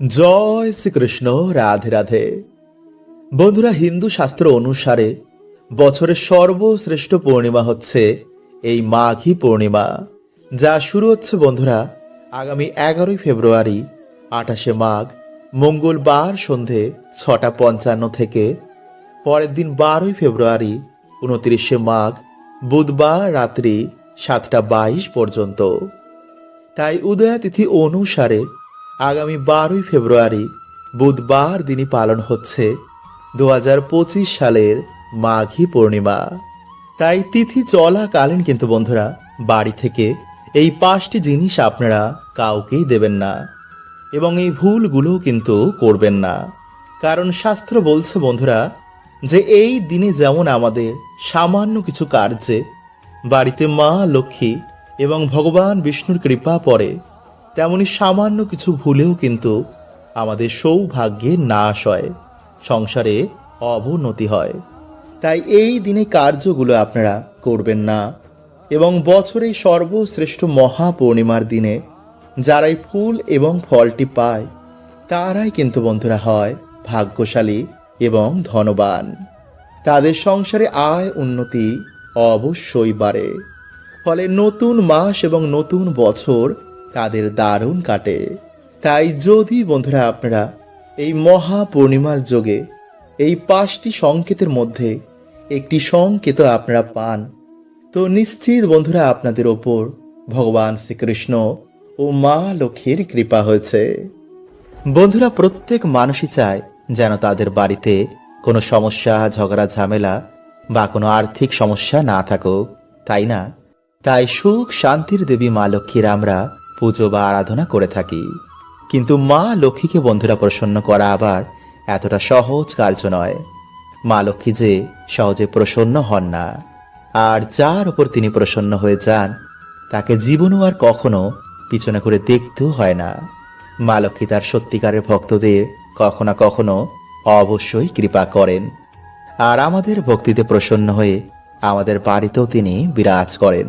জয় শ্রীকৃষ্ণ, রাধে রাধে। বন্ধুরা, হিন্দু শাস্ত্র অনুসারে বছরের সর্বশ্রেষ্ঠ পূর্ণিমা হচ্ছে এই মাঘী পূর্ণিমা, যা শুরু হচ্ছে, বন্ধুরা, আগামী এগারোই ফেব্রুয়ারি, আঠাশে মাঘ, মঙ্গলবার সন্ধে ছটা পঞ্চান্ন থেকে, পরের দিন বারোই ফেব্রুয়ারি, উনত্রিশে মাঘ, বুধবার রাত্রি সাতটা বাইশ পর্যন্ত। তাই উদয়াতিথি অনুসারে আগামী বারোই ফেব্রুয়ারি বুধবার দিনই পালন হচ্ছে দু হাজার পঁচিশ সালের মাঘী পূর্ণিমা। তাই তিথি চলাকালীন কিন্তু বন্ধুরা, বাড়ি থেকে এই পাঁচটি জিনিস আপনারা কাউকেই দেবেন না এবং এই ভুলগুলো কিন্তু করবেন না। কারণ শাস্ত্র বলছে বন্ধুরা যে এই দিনে যেমন আমাদের সামান্য কিছু কার্যে বাড়িতে মা লক্ষ্মী এবং ভগবান বিষ্ণুর কৃপা পড়ে তেমনি সামান্য কিছু ভুলেও কিন্তু আমাদের সৌভাগ্যের নাশ হয়, সংসারে অবনতি হয়। তাই এই দিনে কার্যগুলো আপনারা করবেন না এবং বছরের সর্বশ্রেষ্ঠ মহাপূর্ণিমার দিনে যারাই ফুল এবং ফলটি পায়, তারাই কিন্তু বন্ধুরা হয় ভাগ্যশালী এবং ধনবান। তাদের সংসারে আয় উন্নতি অবশ্যই বাড়ে। ফলে নতুন মাস এবং নতুন বছর তাদের দারুণ কাটে। তাই যদি বন্ধুরা আপনারা এই মহা পূর্ণিমার যোগে এই পাঁচটি সংকেতের মধ্যে একটি সংকেত আপনারা পান, তো নিশ্চিত বন্ধুরা আপনাদের ওপর ভগবান শ্রীকৃষ্ণ ও মা লক্ষ্মীর কৃপা হয়েছে। বন্ধুরা প্রত্যেক মানুষই চায় যেন তাদের বাড়িতে কোনো সমস্যা, ঝগড়া, ঝামেলা বা কোনো আর্থিক সমস্যা না থাকুক, তাই না? তাই সুখ শান্তির দেবী মা লক্ষ্মীর আমরা পুজো বা আরাধনা করে থাকি। কিন্তু মা লক্ষ্মীকে বন্ধুরা প্রসন্ন করা আবার এতটা সহজ কার্য নয়। মা লক্ষ্মী যে সহজে প্রসন্ন হন না, আর যার উপর তিনি প্রসন্ন হয়ে যান, তাকে জীবনও আর কখনো পিছনে করে দেখতেও হয় না। মা লক্ষ্মী তার সত্যিকারের ভক্তদের কখনো কখনো অবশ্যই কৃপা করেন। আর আমাদের ভক্তিতে প্রসন্ন হয়ে আমাদের বাড়িতেও তিনি বিরাজ করেন।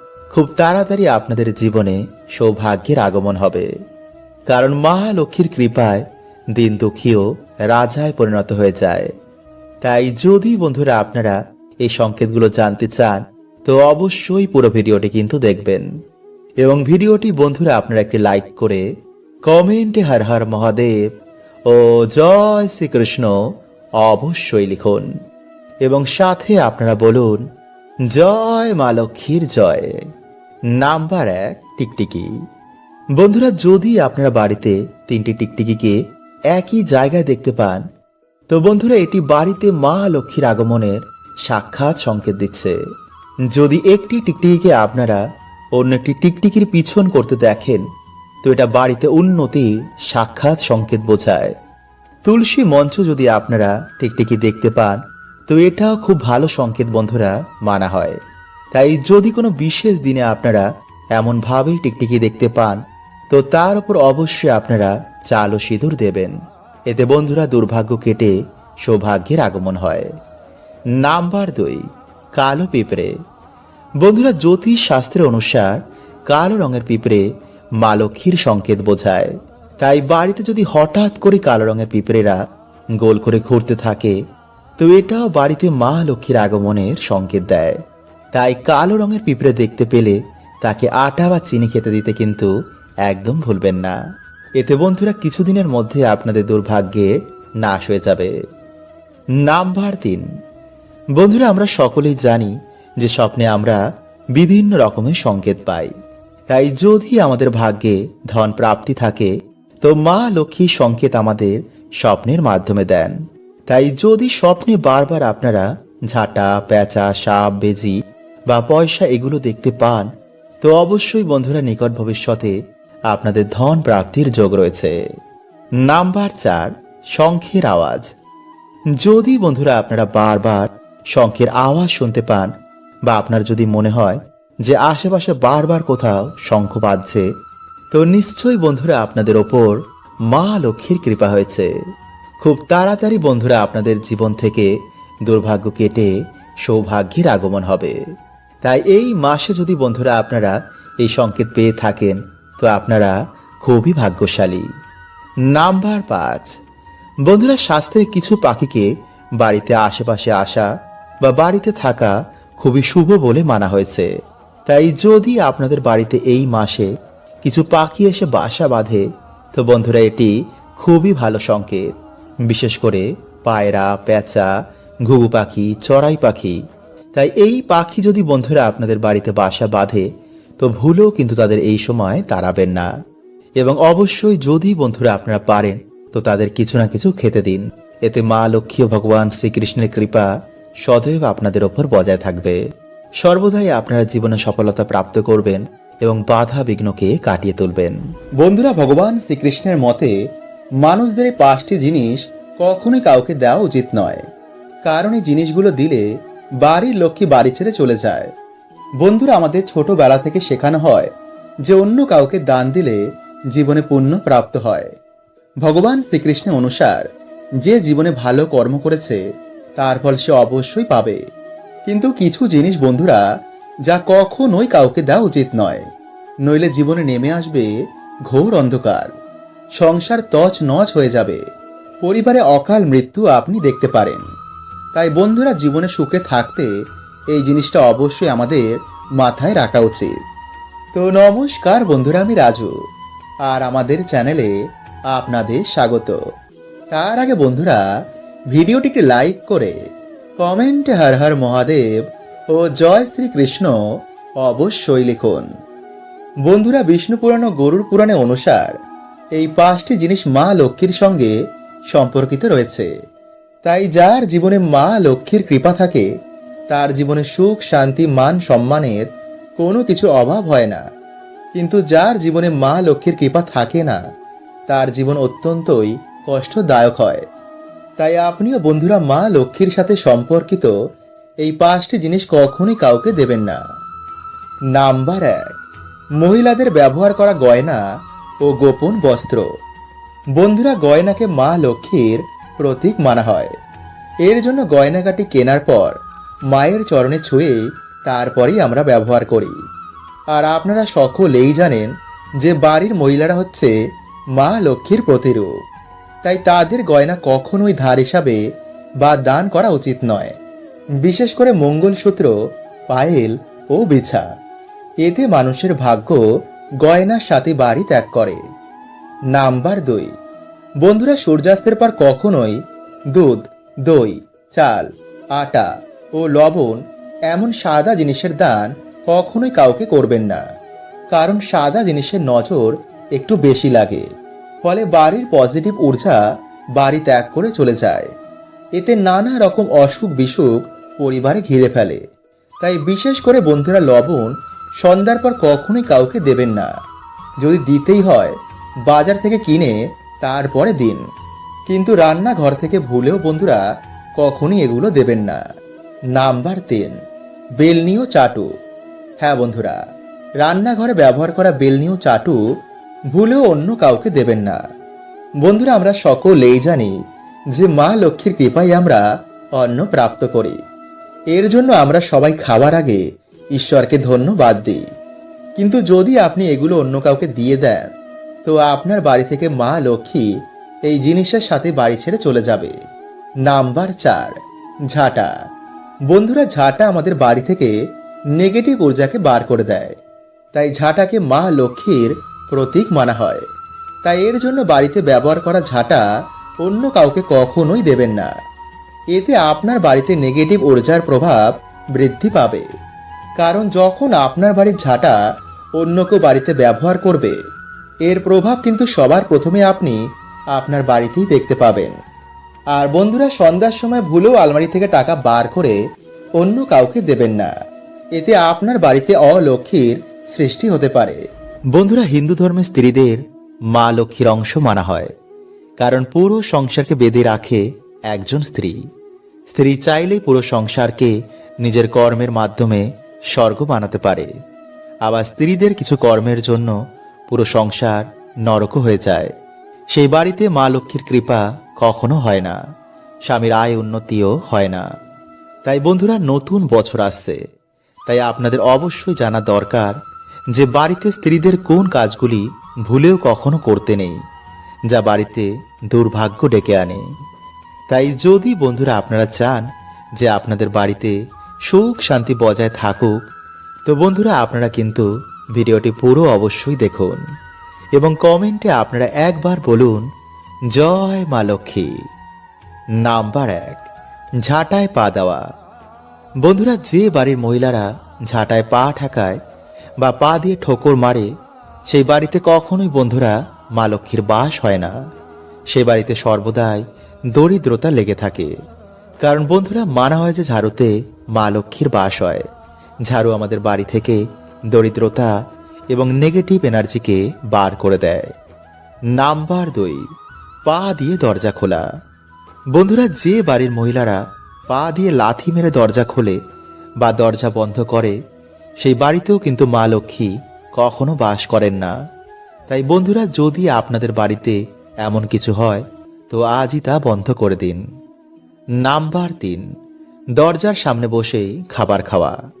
খুব তাড়াতাড়ি আপনাদের জীবনে সৌভাগ্যের আগমন হবে। কারণ মা লক্ষ্মীর কৃপায় দিন দুঃখীও রাজায় পরিণত হয়ে যায়। তাই যদি বন্ধুরা আপনারা এই সংকেতগুলো জানতে চান, তো অবশ্যই পুরো ভিডিওটি কিন্তু দেখবেন। এবং ভিডিওটি বন্ধুরা আপনারা একটি লাইক করে কমেন্টে হর হর মহাদেব ও জয় শ্রীকৃষ্ণ অবশ্যই লিখুন। এবং সাথে আপনারা বলুন, জয় মা লক্ষ্মীর জয়। নাম্বার এক, টিকটিকি। বন্ধুরা, যদি আপনারা বাড়িতে তিনটি টিকটিকিকে একই জায়গায় দেখতে পান, তো বন্ধুরা, এটি বাড়িতে মা লক্ষ্মীর আগমনের সাক্ষাৎ সংকেত দিচ্ছে। যদি একটি টিকটিকিকে আপনারা অন্য একটি টিকটিকির পিছন করতে দেখেন, তো এটা বাড়িতে উন্নতির সাক্ষাৎ সংকেত বোঝায়। তুলসী মঞ্চ যদি আপনারা টিকটিকি দেখতে পান, তো এটাও খুব ভালো সংকেত বন্ধুরা মানা হয়। তাই যদি কোনো বিশেষ দিনে আপনারা এমনভাবেই টিকটিকি দেখতে পান, তো তার উপর অবশ্যই আপনারা চাল ও সিঁদুর দেবেন। এতে বন্ধুরা দুর্ভাগ্য কেটে সৌভাগ্যের আগমন হয়। নাম্বার দুই, কালো পিঁপড়ে। বন্ধুরা, জ্যোতিষ শাস্ত্রের অনুসার কালো রঙের পিঁপড়ে মা লক্ষ্মীর সংকেত বোঝায়। তাই বাড়িতে যদি হঠাৎ করে কালো রঙের পিঁপড়েরা গোল করে ঘুরতে থাকে, তো এটাও বাড়িতে মা লক্ষ্মীর আগমনের সংকেত দেয়। তাই কালো রঙের পিঁপড়ে দেখতে পেলে তাকে আটা বা চিনি খেতে দিতে কিন্তু একদম ভুলবেন না। এতে বন্ধুরা কিছুদিনের মধ্যে আপনাদের দুর্ভাগ্যে নাশ হয়ে যাবে। নাম্বার তিন। বন্ধুরা, আমরা সকলেই জানি যে স্বপ্নে আমরা বিভিন্ন রকমের সংকেত পাই। তাই যদি আমাদের ভাগ্যে ধন প্রাপ্তি থাকে, তো মা লক্ষ্মী সংকেত আমাদের স্বপ্নের মাধ্যমে দেন। তাই যদি স্বপ্নে বারবার আপনারা ঝাঁটা, পেঁচা, সাপ, বেজি বা পয়সা এগুলো দেখতে পান, তো অবশ্যই বন্ধুরা নিকট ভবিষ্যতে আপনাদের ধন প্রাপ্তির যোগ রয়েছে। নাম্বার চার, শঙ্খের আওয়াজ। যদি বন্ধুরা আপনারা বারবার শঙ্খের আওয়াজ শুনতে পান, বা আপনার যদি মনে হয় যে আশেপাশে বারবার কোথাও শঙ্খ বাজছে, তো নিশ্চয়ই বন্ধুরা আপনাদের ওপর মা লক্ষ্মীর কৃপা হয়েছে। খুব তাড়াতাড়ি বন্ধুরা আপনাদের জীবন থেকে দুর্ভাগ্য কেটে সৌভাগ্যের আগমন হবে। তাই এই মাসে যদি বন্ধুরা আপনারা এই সংকেত পেয়ে থাকেন, তো আপনারা খুবই ভাগ্যশালী। নাম্বার পাঁচ। বন্ধুরা শাস্ত্রে কিছু পাখিকে বাড়িতে আশেপাশে আসা বা বাড়িতে থাকা খুবই শুভ বলে মানা হয়েছে। তাই যদি আপনাদের বাড়িতে এই মাসে কিছু পাখি এসে বাসা বাঁধে, তো বন্ধুরা, এটি খুবই ভালো সংকেত। বিশেষ করে পায়রা, পেঁচা, ঘুঘু পাখি, চড়াই পাখি তাই এই পাখি যদি বন্ধুরা আপনাদের বাড়িতে বাসা বাঁধে, তো ভুলেও কিন্তু তাদের এই সময় তাড়াবেন না। এবং অবশ্যই যদি বন্ধুরা আপনারা পারেন, তো তাদের কিছু না কিছু খেতে দিন। এতে মা লক্ষ্মী ও ভগবান শ্রীকৃষ্ণের কৃপা সদৈব আপনাদের ওপর বজায় থাকবে। সর্বদাই আপনারা জীবনে সফলতা প্রাপ্ত করবেন এবং বাধা বিঘ্নকে কাটিয়ে তুলবেন। বন্ধুরা, ভগবান শ্রীকৃষ্ণের মতে, মানুষদের পাঁচটি জিনিস কখনোই কাউকে দেওয়া উচিত নয়। কারণ এই জিনিসগুলো দিলে বাড়ির লক্ষ্মী বাড়ি ছেড়ে চলে যায়। বন্ধুরা আমাদের ছোটবেলা থেকে শেখানো হয় যে অন্য কাউকে দান দিলে জীবনে পুণ্য প্রাপ্ত হয়। ভগবান শ্রীকৃষ্ণের অনুসার যে জীবনে ভালো কর্ম করেছে, তার ফল সে অবশ্যই পাবে। কিন্তু কিছু জিনিস বন্ধুরা, যা কখনোই কাউকে দেওয়া উচিত নয়। নইলে জীবনে নেমে আসবে ঘোর অন্ধকার। সংসার তছ নচ হয়ে যাবে। পরিবারে অকাল মৃত্যু আপনি দেখতে পারেন। তাই বন্ধুরা জীবনে সুখে থাকতে এই জিনিসটা অবশ্যই আমাদের মাথায় রাখা উচিত। তো নমস্কার বন্ধুরা, আমি রাজু আর আমাদের চ্যানেলে আপনাদের স্বাগত। তার আগে বন্ধুরা ভিডিওটিকে লাইক করে কমেন্টে হর হর মহাদেব ও জয় শ্রীকৃষ্ণ অবশ্যই লিখুন। বন্ধুরা, বিষ্ণু পুরাণ ও গরুর পুরাণে অনুসার এই পাঁচটি জিনিস মা লক্ষ্মীর সঙ্গে সম্পর্কিত রয়েছে। তাই যার জীবনে মা লক্ষ্মীর কৃপা থাকে, তার জীবনে সুখ, শান্তি, মান, সম্মানের কোনো কিছু অভাব হয় না। কিন্তু যার জীবনে মা লক্ষ্মীর কৃপা থাকে না, তার জীবন অত্যন্তই কষ্টদায়ক হয়। তাই আপনিও বন্ধুরা মা লক্ষ্মীর সাথে সম্পর্কিত এই পাঁচটি জিনিস কখনোই কাউকে দেবেন না। নাম্বার এক, মহিলাদের ব্যবহার করা গয়না ও গোপন বস্ত্র। বন্ধুরা, গয়নাকে মা লক্ষ্মীর প্রতীক মানা হয়। এর জন্য গয়নাগাটি কেনার পর মায়ের চরণে ছুঁয়ে তারপরেই আমরা ব্যবহার করি। আর আপনারা সকলেই জানেন যে বাড়ির মহিলারা হচ্ছে মা লক্ষ্মীর প্রতিরূপ। তাই তাদের গয়না কখনোই ধার হিসাবে বা দান করা উচিত নয়। বিশেষ করে মঙ্গলসূত্র, পায়েল ও বিছা। এতে মানুষের ভাগ্য গয়নার সাথে বাড়ি ত্যাগ করে। নাম্বার দুই। বন্ধুরা, সূর্যাস্তের পর কখনোই দুধ, দই, চাল, আটা ও লবণ এমন সাদা জিনিসের দান কখনোই কাউকে করবেন না। কারণ সাদা জিনিসের নজর একটু বেশি লাগে। ফলে বাড়ির পজিটিভ ঊর্জা বাড়ি ত্যাগ করে চলে যায়। এতে নানা রকম অসুখ বিসুখ পরিবারে ঘিরে ফেলে। তাই বিশেষ করে বন্ধুরা, লবণ সন্ধ্যার পর কখনোই কাউকে দেবেন না। যদি দিতেই হয়, বাজার থেকে কিনে তারপরে দিন। কিন্তু রান্নাঘর থেকে ভুলেও বন্ধুরা কখনই এগুলো দেবেন না। নাম্বার তিন, বেলনিও চাটু। হ্যাঁ বন্ধুরা, রান্নাঘরে ব্যবহার করা বেলনিও চাটু ভুলেও অন্য কাউকে দেবেন না। বন্ধুরা, আমরা সকলেই জানি যে মা লক্ষ্মীর কৃপায় আমরা অন্ন প্রাপ্ত করি। এর জন্য আমরা সবাই খাওয়ার আগে ঈশ্বরকে ধন্যবাদ দিই। কিন্তু যদি আপনি এগুলো অন্য কাউকে দিয়ে দেন তো আপনার বাড়ি থেকে মা লক্ষ্মী এই জিনিসের সাথে বাড়ি ছেড়ে চলে যাবে। নাম্বার চার, ঝাঁটা। বন্ধুরা, ঝাঁটা আমাদের বাড়ি থেকে নেগেটিভ ঊর্জাকে বার করে দেয়। তাই ঝাঁটাকে মা লক্ষ্মীর প্রতীক মানা হয়। তাই এর জন্য বাড়িতে ব্যবহার করা ঝাঁটা অন্য কাউকে কখনোই দেবেন না। এতে আপনার বাড়িতে নেগেটিভ ঊর্জার প্রভাব বৃদ্ধি পাবে। কারণ যখন আপনার বাড়ির ঝাঁটা অন্য কেউ বাড়িতে ব্যবহার করবে এর প্রভাব কিন্তু সবার প্রথমে আপনি আপনার বাড়িতেই দেখতে পাবেন। আর বন্ধুরা সন্ধ্যার সময় ভুলেও আলমারি থেকে টাকা বার করে অন্য কাউকে দেবেন না। এতে আপনার বাড়িতে অলক্ষ্মীর সৃষ্টি হতে পারে। বন্ধুরা হিন্দু ধর্মের স্ত্রীদের মা লক্ষ্মীর অংশ মানা হয়। কারণ পুরো সংসারকে বেঁধে রাখে একজন স্ত্রী। স্ত্রী চাইলেই পুরো সংসারকে নিজের কর্মের মাধ্যমে স্বর্গ বানাতে পারে। আবার স্ত্রীদের কিছু কর্মের জন্য পুরো সংসার নরক হয়ে যায়। সেই বাড়িতে মা লক্ষ্মীর কৃপা কখনো হয় না। স্বামীর আয় উন্নতিও হয় না। তাই বন্ধুরা, নতুন বছর আসছে। তাই আপনাদের অবশ্যই জানা দরকার যে বাড়িতে স্ত্রীদের কোন কাজগুলি ভুলেও কখনো করতে নেই, যা বাড়িতে দুর্ভাগ্য ডেকে আনে। তাই যদি বন্ধুরা আপনারা চান যে আপনাদের বাড়িতে সুখ শান্তি বজায় থাকুক, তো বন্ধুরা আপনারা কিন্তু ভিডিওটি পুরো অবশ্যই দেখুন এবং কমেন্টে আপনারা একবার বলুন, জয় মা লক্ষ্মী। নাম্বার এক, ঝাঁটায় পা দেওয়া। বন্ধুরা, যে বাড়ির মহিলারা ঝাঁটায় পা ঠাকায় বা পা দিয়ে ঠোকর মারে, সেই বাড়িতে কখনোই বন্ধুরা মা লক্ষ্মীর বাস হয় না। সে বাড়িতে সর্বদাই দরিদ্রতা লেগে থাকে। কারণ বন্ধুরা, মানা হয় যে ঝাড়ুতে মা লক্ষ্মীর বাস হয়। ঝাড়ু আমাদের বাড়ি থেকে দরিদ্রতা এবং নেগেটিভ এনার্জিকে বার করে দেয়। নাম্বার দুই, পা দিয়ে দরজা খোলা। বন্ধুরা, যে বাড়ির মহিলারা পা দিয়ে লাথি মেরে দরজা খোলে বা দরজা বন্ধ করে, সেই বাড়িতেও কিন্তু মা লক্ষ্মী কখনো বাস করেন না। তাই বন্ধুরা, যদি আপনাদের বাড়িতে এমন কিছু হয়, তো আজই তা বন্ধ করে দিন। নাম্বার তিন, দরজার সামনে বসেই খাবার খাওয়া।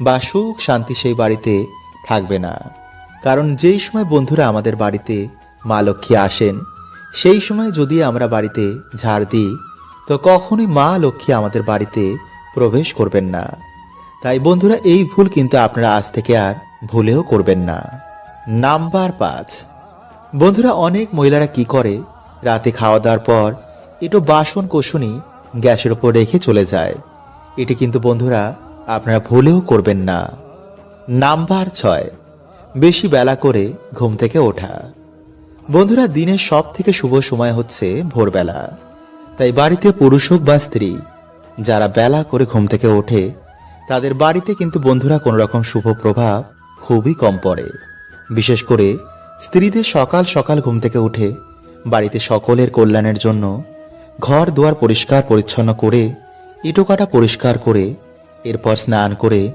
বা সুখ শান্তি সেই বাড়িতে থাকবে না। কারণ যেই সময় বন্ধুরা আমাদের বাড়িতে মা লক্ষ্মী আসেন, সেই সময় যদি আমরা বাড়িতে ঝাড় দিই, তো কখনোই মা লক্ষ্মী আমাদের বাড়িতে প্রবেশ করবেন না। তাই বন্ধুরা, এই ভুল কিন্তু আপনারা আজ থেকে আর ভুলেও করবেন না। নাম্বার পাঁচ। বন্ধুরা, অনেক মহিলারা কি করে? রাতে খাওয়া দাওয়ার পর একটু বাসন কোষণই গ্যাসের ওপর রেখে চলে যায়। এটি কিন্তু বন্ধুরা আপনারা ভুলেও করবেন না। নাম্বার ছয়। বেশি বেলা করে ঘুম থেকে ওঠা। বন্ধুরা, দিনের সব থেকে শুভ সময় হচ্ছে ভোরবেলা। তাই বাড়িতে পুরুষ হোক বা স্ত্রী, যারা বেলা করে ঘুম থেকে ওঠে, তাদের বাড়িতে কিন্তু বন্ধুরা কোনো রকম শুভ প্রভাব খুবই কম পড়ে। বিশেষ করে স্ত্রীদের সকাল সকাল ঘুম থেকে উঠে, বাড়িতে সকলের কল্যাণের জন্য ঘর দুয়ার পরিষ্কার পরিচ্ছন্ন করে, ইটোকাটা পরিষ্কার করে এরপর স্নান করে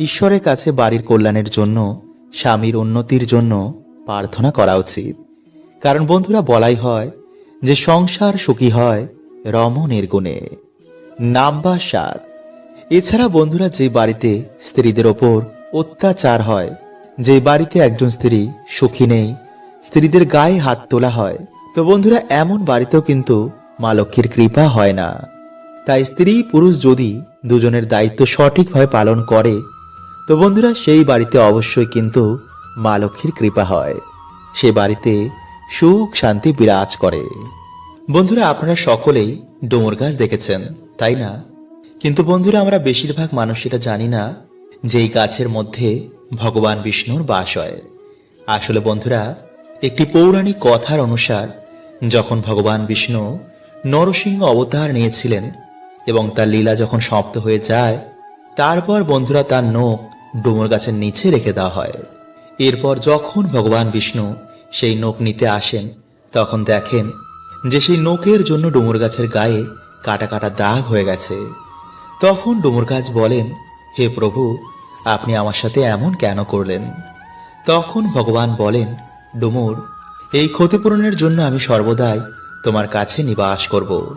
ঈশ্বরের কাছে বাড়ির কল্যাণের জন্য, স্বামীর উন্নতির জন্য প্রার্থনা করা উচিত। কারণ বন্ধুরা, বলাই হয় যে সংসার সুখী হয় রমণের গুণে। নাম্বার সাত। এছাড়া বন্ধুরা, যে বাড়িতে স্ত্রীদের ওপর অত্যাচার হয়, যে বাড়িতে একজন স্ত্রী সুখী নেই, স্ত্রীদের গায়ে হাত তোলা হয়, তো বন্ধুরা, এমন বাড়িতেও কিন্তু মা লক্ষ্মীর কৃপা হয় না। তাই স্ত্রী পুরুষ যদি দুজনের দায়িত্ব সঠিকভাবে পালন করে। তো বন্ধুরা, সেই বাড়িতে অবশ্যই কিন্তু মা লক্ষ্মীর কৃপা হয়। সে বাড়িতে সুখ শান্তি বিরাজ করে। বন্ধুরা, আপনারা সকলেই ডোমর গাছ দেখেছেন, তাই না? কিন্তু বন্ধুরা, আমরা বেশিরভাগ মানুষ এটা জানি না যে এই গাছের মধ্যে ভগবান বিষ্ণুর বাস হয়। আসলে বন্ধুরা, একটি পৌরাণিক কথার অনুসার যখন ভগবান বিষ্ণু নরসিংহ অবতার নিয়েছিলেন এবং তার লীলা যখন সমাপ্ত হয়ে যায়, তারপর বন্ধুরা তার নখ ডুমুর গাছের নিচে রেখে দেওয়া হয়। এরপর যখন ভগবান বিষ্ণু সেই নখ নিতে আসেন, তখন দেখেন যে সেই নখের জন্য ডুমুর গাছের গায়ে কাটা কাটা দাগ হয়ে গেছে। তখন ডুমুর গাছ বলেন, হে প্রভু, আপনি আমার সাথে এমন কেন করলেন? তখন ভগবান বলেন, ডুমুর, এই ক্ষতিপূরণের জন্য আমি সর্বদাই তোমার কাছে নিবাস করব।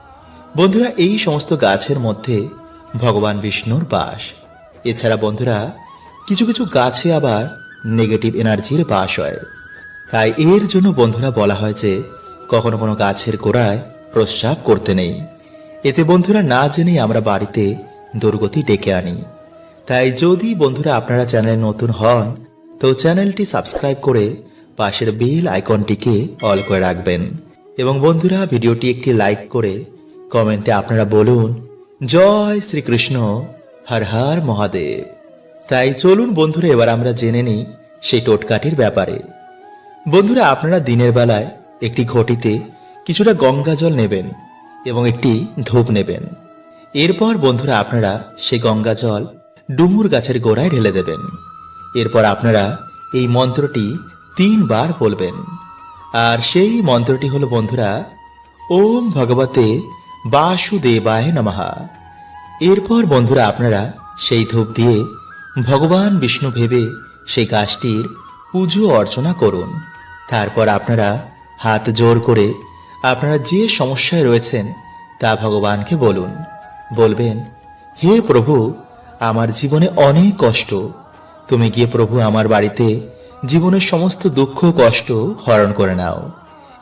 বন্ধুরা, এই সমস্ত গাছের মধ্যে ভগবান বিষ্ণুর বাস। এছাড়া বন্ধুরা, কিছু কিছু গাছে আবার নেগেটিভ এনার্জির বাস হয়। তাই এর জন্য বন্ধুরা বলা হয় যে, কখনো কোনো গাছের গোড়ায় প্রস্রাব করতে নেই। এতে বন্ধুরা না জেনেই আমরা বাড়িতে দুর্গতি ডেকে আনি। তাই যদি বন্ধুরা আপনারা চ্যানেলে নতুন হন, তো চ্যানেলটি সাবস্ক্রাইব করে পাশের বেল আইকনটিকে অল করে রাখবেন। এবং বন্ধুরা, ভিডিওটি একটি লাইক করে কমেন্টে আপনারা বলুন, জয় শ্রীকৃষ্ণ, হর হর মহাদেব। তাই চলুন বন্ধুরা, এবার আমরা জেনে নিই সেই টোটকাটির ব্যাপারে। বন্ধুরা, আপনারা দিনের বেলায় একটি ঘটিতে কিছুটা গঙ্গা জল নেবেন এবং একটি ধূপ নেবেন। এরপর বন্ধুরা, আপনারা সেই গঙ্গা জল ডুমুর গাছের গোড়ায় ঢেলে দেবেন। এরপর আপনারা এই মন্ত্রটি তিনবার বলবেন। আর সেই মন্ত্রটি হলো, বন্ধুরা, ওম ভগবতে বাসুদেবায় নমঃ। এরপর বন্ধুরা আপনারা সেই ধূপ দিয়ে ভগবান বিষ্ণু ভেবে সেই গাছটির পুজো অর্চনা করুন। তারপর আপনারা হাত জোর করে আপনারা যে সমস্যায় রয়েছেন তা ভগবানকে বলুন। বলবেন, হে প্রভু, আমার জীবনে অনেক কষ্ট। তুমি গিয়ে প্রভু আমার বাড়িতে জীবনের সমস্ত দুঃখ কষ্ট হরণ করে নাও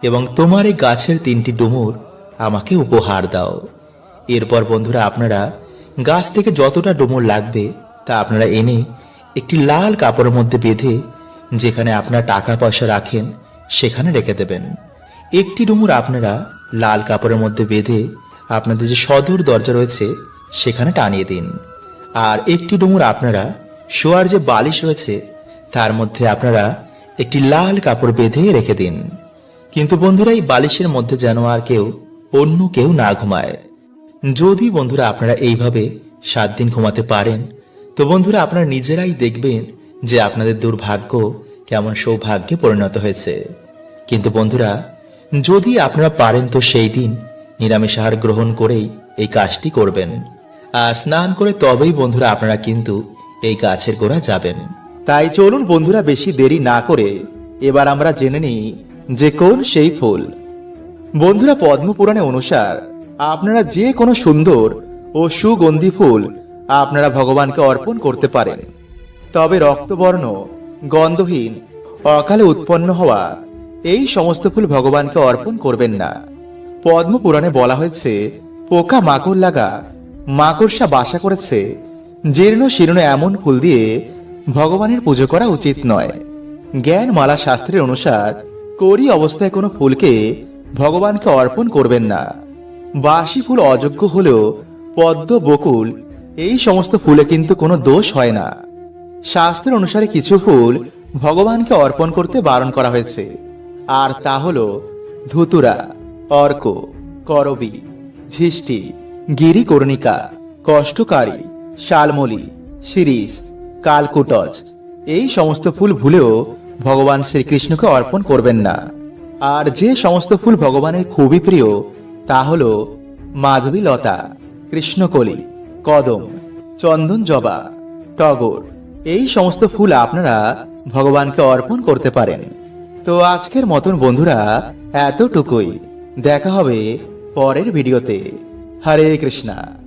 এবং তোমার এই গাছের তিনটি ডুমুর আমাকে উপহার দাও। এরপর বন্ধুরা আপনারা গাছ থেকে যতটা ডুমুর লাগবে তা আপনারা এনে একটি লাল কাপড়ের মধ্যে বেঁধে যেখানে আপনার টাকা পয়সা রাখেন সেখানে রেখে দেবেন। একটি ডুমুর আপনারা লাল কাপড়ের মধ্যে বেঁধে আপনাদের যে সদর দরজা রয়েছে সেখানে টানিয়ে দিন। আর একটি ডুমুর আপনারা শোয়ার যে বালিশ রয়েছে তার মধ্যে আপনারা একটি লাল কাপড় বেঁধে রেখে দিন। কিন্তু বন্ধুরা, এই বালিশের মধ্যে যেন আর কেউ অন্য কেউ না ঘুমায়। যদি বন্ধুরা আপনারা এইভাবে সাত দিন ঘুমাতে পারেন, তো বন্ধুরা আপনারা নিজেরাই দেখবেন যে আপনাদের দুর্ভাগ্য কেমন সৌভাগ্যে পরিণত হয়েছে। কিন্তু বন্ধুরা, যদি আপনারা পারেন তো সেই দিন নিরামিষ আহার গ্রহণ করেই এই কাজটি করবেন। আর স্নান করে তবেই বন্ধুরা আপনারা কিন্তু এই গাছের গোড়া যাবেন। তাই চলুন বন্ধুরা বেশি দেরি না করে এবার আমরা জেনে নিই যে কোন সেই ফুল। বন্ধুরা পদ্মপুরাণে অনুসার, আপনারা যে কোনো সুন্দর ও সুগন্ধি ফুল আপনারা ভগবানকে অর্পণ করতে পারেন। তবে রক্তবর্ণ, গন্ধহীন, অকালে উৎপন্ন হওয়া এই সমস্ত ফুল ভগবানকে অর্পণ করবেন না। পদ্মপুরাণে বলা হয়েছে, পোকা মাকড় লাগা, মাকড়সা বাসা করেছে, জীর্ণ শীর্ণ এমন ফুল দিয়ে ভগবানের পুজো করা উচিত নয়। জ্ঞান মালা শাস্ত্রের অনুসার, করি অবস্থায় কোনো ফুলকে ভগবানকে অর্পণ করবেন না। বাসি ফুল অযোগ্য হলেও পদ্ম, বকুল, এই সমস্ত ফুলে কিন্তু কোনো দোষ হয় না। শাস্ত্রের অনুসারে কিছু ফুল ভগবানকে অর্পণ করতে বারণ করা হয়েছে। আর তা হল ধুতুরা, অর্ক, করবি ঝিষ্টি গিরিকর্ণিকা, কষ্টকারী, শালমলি, শিরিষ, কালকুটজ, এই সমস্ত ফুল ভুলেও ভগবান শ্রীকৃষ্ণকে অর্পণ করবেন না। আর যে সমস্ত ফুল ভগবানের খুবই প্রিয়, তা হল মাধবী লতা, কৃষ্ণকলি, কদম, চন্দন জবা, টগর। এই সমস্ত ফুল আপনারা ভগবানকে অর্পণ করতে পারেন। তো আজকের মতন বন্ধুরা, এতটুকুই। দেখা হবে পরের ভিডিওতে। হরে কৃষ্ণা।